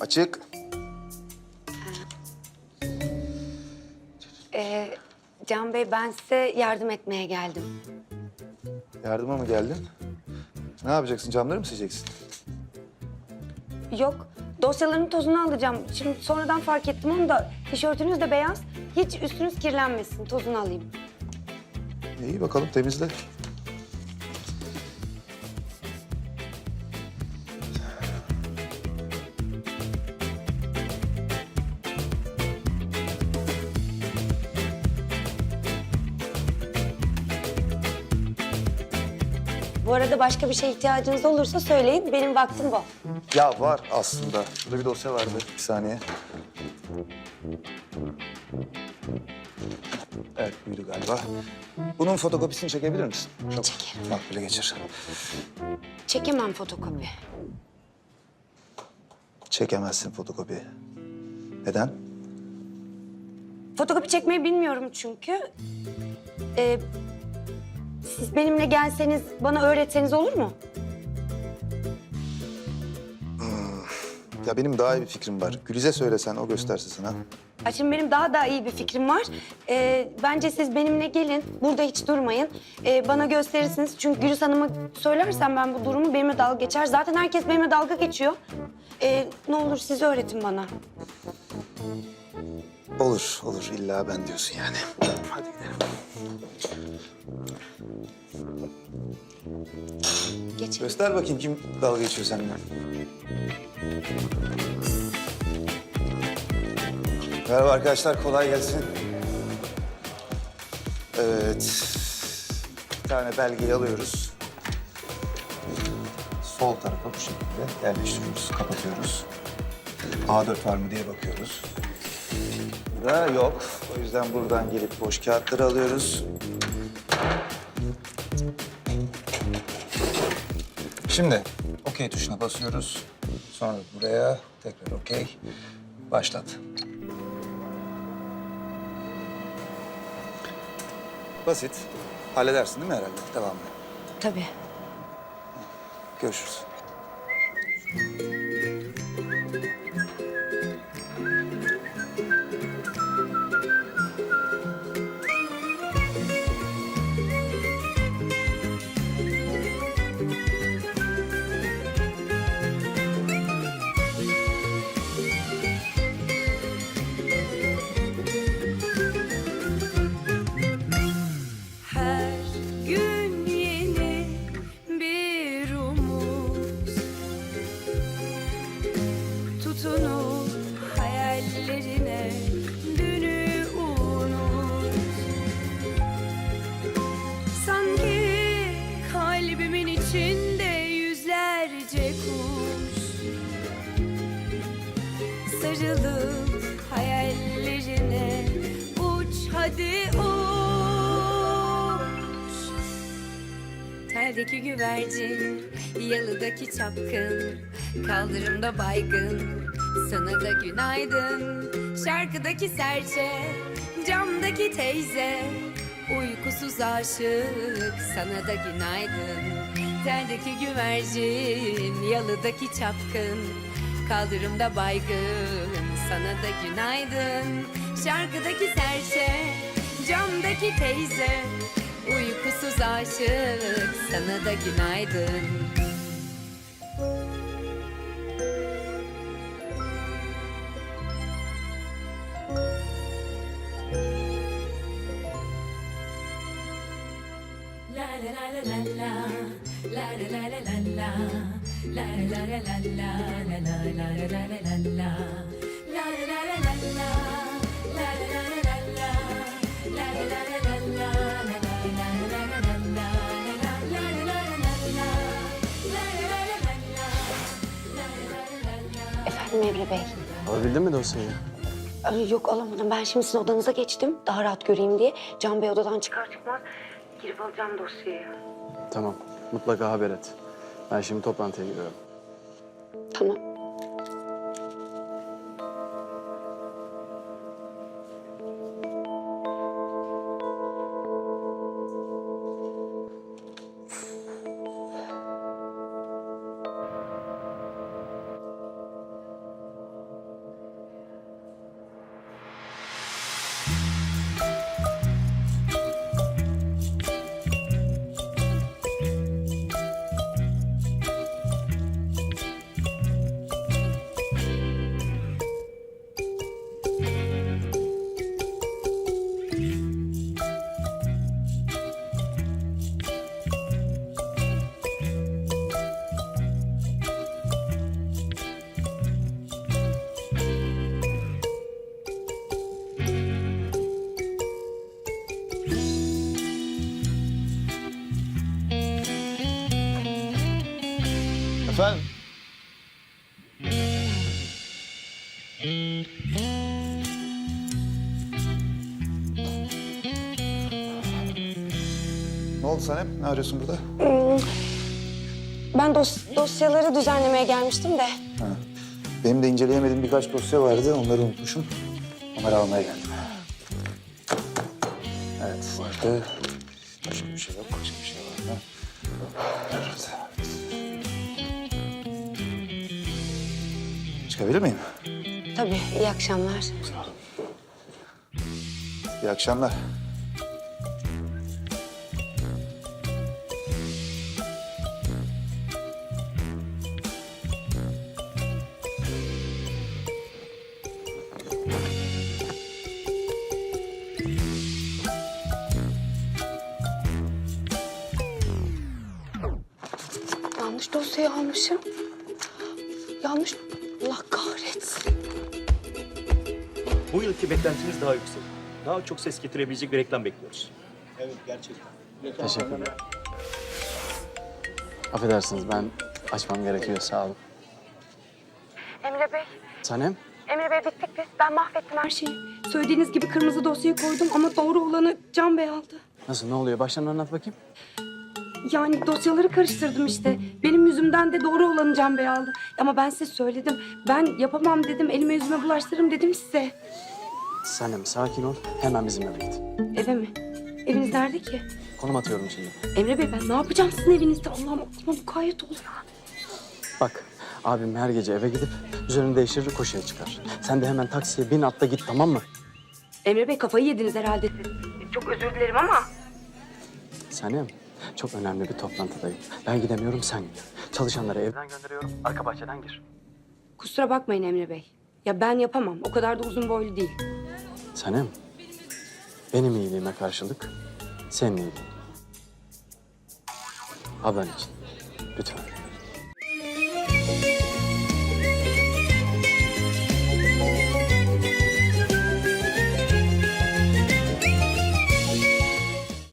Açık. Ee, Can Bey ben size yardım etmeye geldim. Yardıma mı geldin? Ne yapacaksın? Camları mı sileceksin? Yok dosyaların tozunu alacağım. Şimdi sonradan fark ettim onu da tişörtünüz de beyaz. Hiç üstünüz kirlenmesin tozunu alayım. İyi bakalım temizle. Bu arada başka bir şeye ihtiyacınız olursa söyleyin. Benim vaktim bu. Ya var aslında. Burada bir dosya vardı. Bir saniye. Evet buydu galiba. Bunun fotokopisini çekebilir misin? Çok Çekerim. makbule geçir. Çekemem fotokopi. Çekemezsin fotokopi. Neden? Fotokopi çekmeyi bilmiyorum çünkü. Ee, siz benimle gelseniz, bana öğretseniz olur mu? Ya benim daha iyi bir fikrim var. Güliz'e söylesen, o gösterse sana. Ha, Şimdi benim daha da iyi bir fikrim var. Ee, bence siz benimle gelin, burada hiç durmayın. Ee, bana gösterirsiniz. Çünkü Gülüz Hanım'a söylersem ben bu durumu benimle dalga geçer. Zaten herkes benimle dalga geçiyor. Ee, ne olur siz öğretin bana. Olur, olur. İlla ben diyorsun yani. Hadi gidelim. Geçin. Göster bakayım kim dalga geçiyor seninle. Merhaba arkadaşlar, kolay gelsin. Evet. Bir tane belgeyi alıyoruz. Sol tarafa bu şekilde yerleştiriyoruz, kapatıyoruz. A4 var mı diye bakıyoruz. Da yok. O yüzden buradan gelip boş kağıtları alıyoruz. Şimdi okey tuşuna basıyoruz. Sonra buraya tekrar okey. Başlat. Basit. Halledersin değil mi herhalde? Devam et. Tabii. Görüşürüz. Teldeki güvercin, yalıdaki çapkın Kaldırımda baygın, sana da günaydın. Şarkıdaki serçe, camdaki teyze. Uykusuz aşık, sana da günaydın. Teldeki güvercin, yalıdaki çapkın. Kaldırımda baygın, sana da günaydın. Şarkıdaki serçe, camdaki teyze Uykusuz aşık, sana da günaydın La la la la la la La la la la la la La la la la la la La la la la la la la Emre Bey. Alabildin mi dosyayı? Ay, Yok alamadım. Ben şimdi sizin odanıza geçtim. Daha rahat göreyim diye. Can Bey odadan çıkar çıkmaz girip alacağım dosyayı. Tamam. Mutlaka haber et. Ben şimdi toplantıya giriyorum. Tamam. you Efendim? Ne oldu Sanem? Ne arıyorsun burada? Hmm. Ben dos- dosyaları düzenlemeye gelmiştim de. Ha. Benim de inceleyemediğim birkaç dosya vardı. Onları unutmuşum. Onları almaya geldim. Evet. Vardı. Başka bir şey yok. Başka bir şey var mı? Evet. Çıkabilir miyim? Tabii, iyi akşamlar. İyi akşamlar. Yanlış dosyayı almışım. Yanlış... Bu yılki beklentimiz daha yüksek. Daha çok ses getirebilecek bir reklam bekliyoruz. Teşekkürler. Affedersiniz ben açmam gerekiyor sağ olun. Emre Bey, Sanem? Emre Bey bittik biz. Ben mahvettim her şeyi. Söylediğiniz gibi kırmızı dosyayı koydum ama doğru olanı Can Bey aldı. Nasıl ne oluyor? Baştan anlat bakayım. Yani dosyaları karıştırdım işte. Benim yüzümden de doğru olanı Can Bey aldı. Ama ben size söyledim. Ben yapamam dedim. Elime yüzüme bulaştırırım dedim size. Sanem sakin ol. Hemen bizim eve git. Eve mi? Eviniz nerede ki? Konum atıyorum şimdi. Emre Bey ben ne yapacağım sizin evinizde? Allah'ım aklıma mukayyet ol ya. Bak abim her gece eve gidip üzerini değiştirir koşuya çıkar. Sen de hemen taksiye bin atla git tamam mı? Emre Bey kafayı yediniz herhalde siz. Çok özür dilerim ama. Sanem çok önemli bir toplantıdayım. Ben gidemiyorum sen git. Çalışanları evden gönderiyorum. Arka bahçeden gir. Kusura bakmayın Emre Bey. Ya ben yapamam. O kadar da uzun boylu değil. Sanem benim iyiliğime karşılık senin iyiliğin. Ablan için. Lütfen.